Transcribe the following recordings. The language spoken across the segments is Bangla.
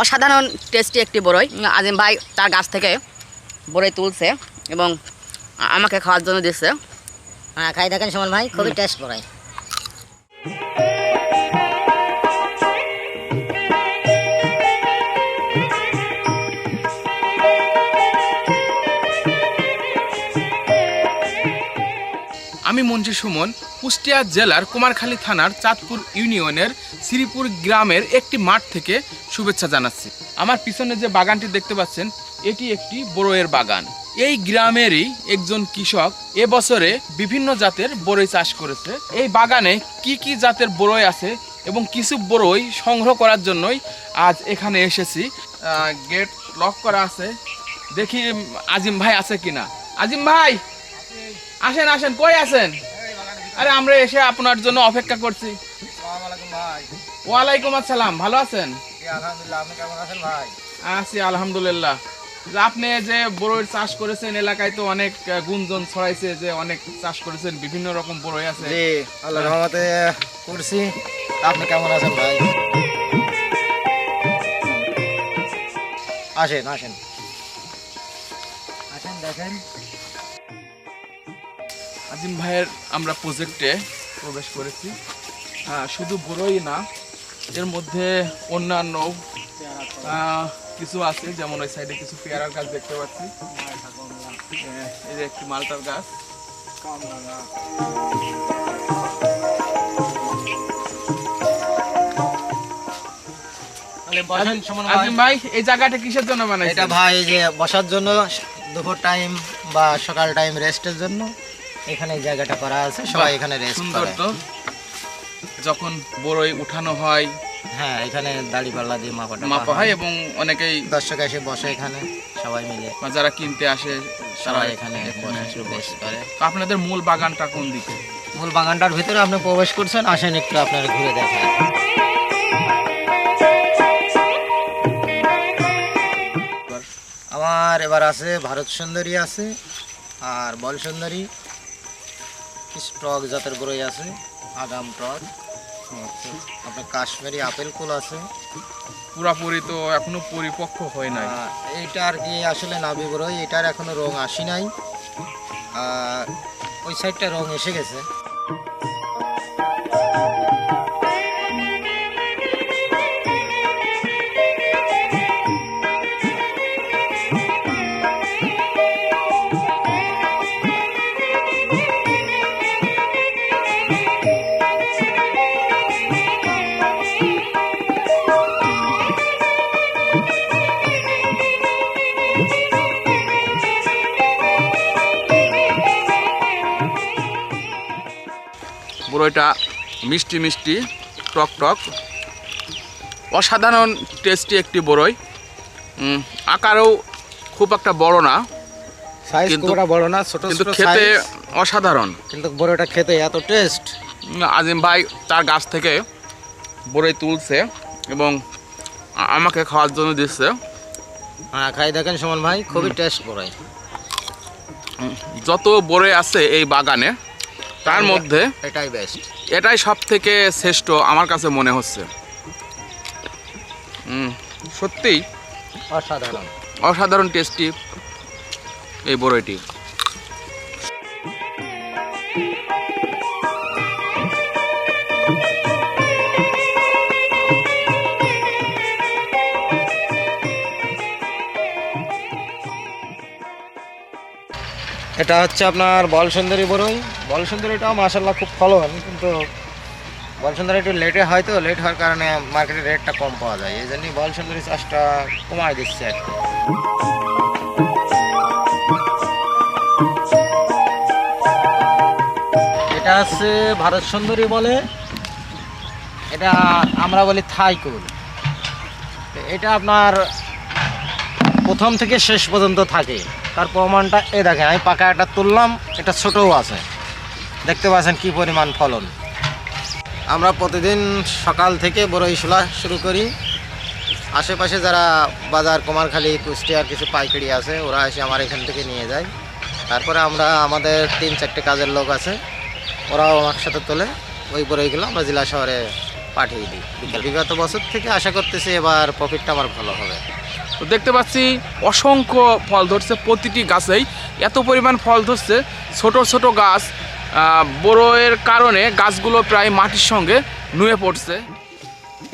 অসাধারণ টেস্টি একটি বড়ই আজিম ভাই তার গাছ থেকে বড়ই তুলছে এবং আমাকে খাওয়ার জন্য দিচ্ছে। হ্যাঁ খাই দেখেন সমান ভাই খুবই টেস্ট পড়ায় মঞ্জু সুমন কুষ্টিয়া জেলার কুমারখালী থানার চাঁদপুর ইউনিয়নের শ্রীপুর গ্রামের একটি মাঠ থেকে শুভেচ্ছা জানাচ্ছি। আমার পিছনে যে বাগানটি দেখতে পাচ্ছেন, এটি একটি বড়ইয়ের বাগান। এই গ্রামেরই একজন কৃষক এবছরে বিভিন্ন জাতের বড়ই চাষ করেছে। এই বাগানে কি কি জাতের বড়ই আছে এবং কিছু বড়ই সংগ্রহ করার জন্যই আজ এখানে এসেছি। গেট লক করা আছে। দেখি আজিম ভাই আছে কিনা? আজিম ভাই! আসেন আসেন কই আছেন? আরে আমরা এসে আপনার জন্য অপেক্ষা করছি। ওয়ালাইকুম আসসালাম ভালো আছেন? আছি আলহামদুলিল্লাহ। আপনি যে বড়ইয়ের চাষ করেছেন এলাকায় তো অনেক গুঞ্জন ছড়াইছে যে অনেক চাষ করেছেন বিভিন্ন রকম বড়ই আছে। জি আল্লাহ রহমতে করছি। আপনি কেমন আছেন ভাই? আসেন আসেন। আসেন দেখেন। আজিম ভাইয়ের আমরা প্রজেক্টে প্রবেশ করেছি। হ্যাঁ শুধু বড়ই না এর মধ্যে অন্যান্য কিছু আছে যেমন ওই সাইডে কিছু পেয়ারার গাছ দেখতে পাচ্ছি। এই যে একটি মালটার গাছ। আজিম ভাই। এই জায়গাটা কিসের জন্য এটা ভাই যে বসার জন্য দুপুর টাইম বা সকাল টাইম রেস্টের জন্য এখানে জায়গাটা করা আছে সবাই এখানে রেস্ট সুন্দর করে। তো। যখন বড়ই উঠানো হয় হ্যাঁ এখানে দাড়ি পাল্লা দিয়ে মাপাটা মাপা হয় এবং অনেকেই দর্শক এসে বসে এখানে সবাই মিলে। যারা কিনতে আসে সবাই এখানে বসে করে। আপনাদের মূল বাগানটা কোন দিকে? মূল বাগানটার ভিতরে আপনি প্রবেশ করছেন আসেন একটু আপনার ঘুরে দেখায়। আমার এবার আছে ভারত সুন্দরী আছে আর বল সুন্দরী। স্টক জাতের বড়ই আছে আগাম টক আপনার কাশ্মীরি আপেল কুল আছে। পুরাপুরি তো এখনও পরিপক্ক হয় নাই। এটা আর কি আসলে নাবি বড়ই এটার এখনও রং আসি নাই। আর ওই সাইডটা রং এসে গেছে। বড়ইটা মিষ্টি মিষ্টি টক টক। অসাধারণ টেস্টি একটি বড়ই আকারেও খুব একটা বড় না কিন্তু- বড় না ছোট কিন্তু খেতে অসাধারণ। কিন্তু বড়টা খেতে এত টেস্ট আজিম ভাই তার গাছ থেকে বড়ই তুলছে এবং আমাকে খাওয়ার জন্য দিচ্ছে। হ্যাঁ খাই দেখেন সুমন ভাই খুবই টেস্ট বড়াই যত বড়ই আছে এই বাগানে তার মধ্যে এটাই বেস্ট এটাই সব থেকে শ্রেষ্ঠ আমার কাছে মনে হচ্ছে। সত্যি সত্যিই অসাধারণ। অসাধারণ টেস্টি এই বড়ইটি। এটা হচ্ছে আপনার বল সুন্দরী বড়ই বল সুন্দরীটাও মাসাল্লাহ খুব ফলন, কিন্তু বল সুন্দরী একটু লেটে হয় তো লেট হওয়ার কারণে মার্কেটে রেটটা কম পাওয়া যায়। এই জন্যই বল সুন্দরী চাষটা কমায় দিচ্ছে আর। এটা হচ্ছে ভারত সুন্দরী বলে, এটা আমরা বলি থাই কুল। এটা আপনার প্রথম থেকে শেষ পর্যন্ত থাকে। তার প্রমাণটা এ দেখেন, আমি পাকা একটা তুললাম, এটা ছোটও আছে। দেখতে পাচ্ছেন কি পরিমাণ ফলন। আমরা প্রতিদিন সকাল থেকে বড় ইসলা শুরু করি। আশেপাশে যারা বাজার, কুমারখালী, কুষ্টিয়ার কিছু পাইকারি আছে, ওরা এসে আমার এখান থেকে নিয়ে যায়। তারপরে আমরা আমাদের তিন চারটে কাজের লোক আছে, ওরাও আমার সাথে তোলে। ওই বড়ইগুলো আমরা জেলা শহরে পাঠিয়ে দিই। বিগত বছর থেকে আশা করতেছি এবার প্রফিটটা আমার ভালো হবে। তো দেখতে পাচ্ছি অসংখ্য ফল ধরছে প্রতিটি গাছেই। এত পরিমাণ ফল ধরছে, ছোট ছোট গাছ বড়োয়ের কারণে গাছগুলো প্রায় মাটির সঙ্গে নুয়ে পড়ছে।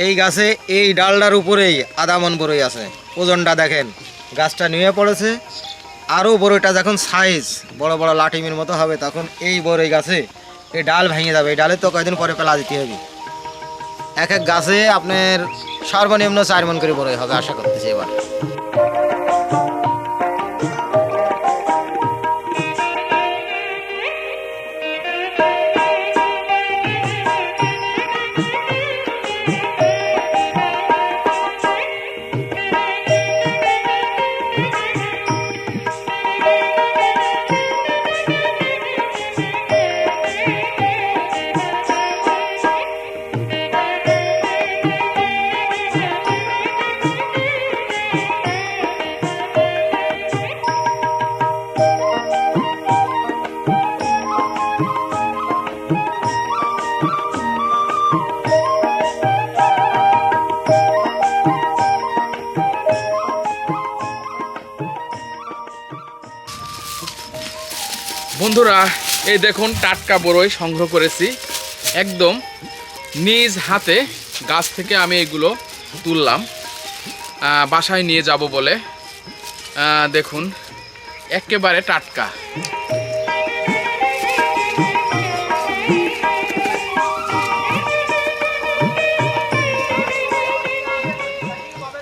এই গাছে এই ডালটার উপরেই আধা মন বড়ই আছে। ওজনটা দেখেন, গাছটা নুয়ে পড়েছে, আরও বড়ইটা যখন সাইজ বড় বড় লাঠিমির মতো হবে, তখন এই বড়ই গাছে এই ডাল ভেঙে যাবে। এই ডালে তো কয়দিন পরে পেলা দিতে হবে। এক এক গাছে আপনার সর্বনিম্ন চার মন করে বড়ই হবে আশা করতেছি এবার। বন্ধুরা, এই দেখুন টাটকা বড়ই সংগ্রহ করেছি। একদম নিজ হাতে গাছ থেকে আমি এগুলো তুললাম। বাসায় নিয়ে যাব বলে। দেখুন, একেবারে টাটকা।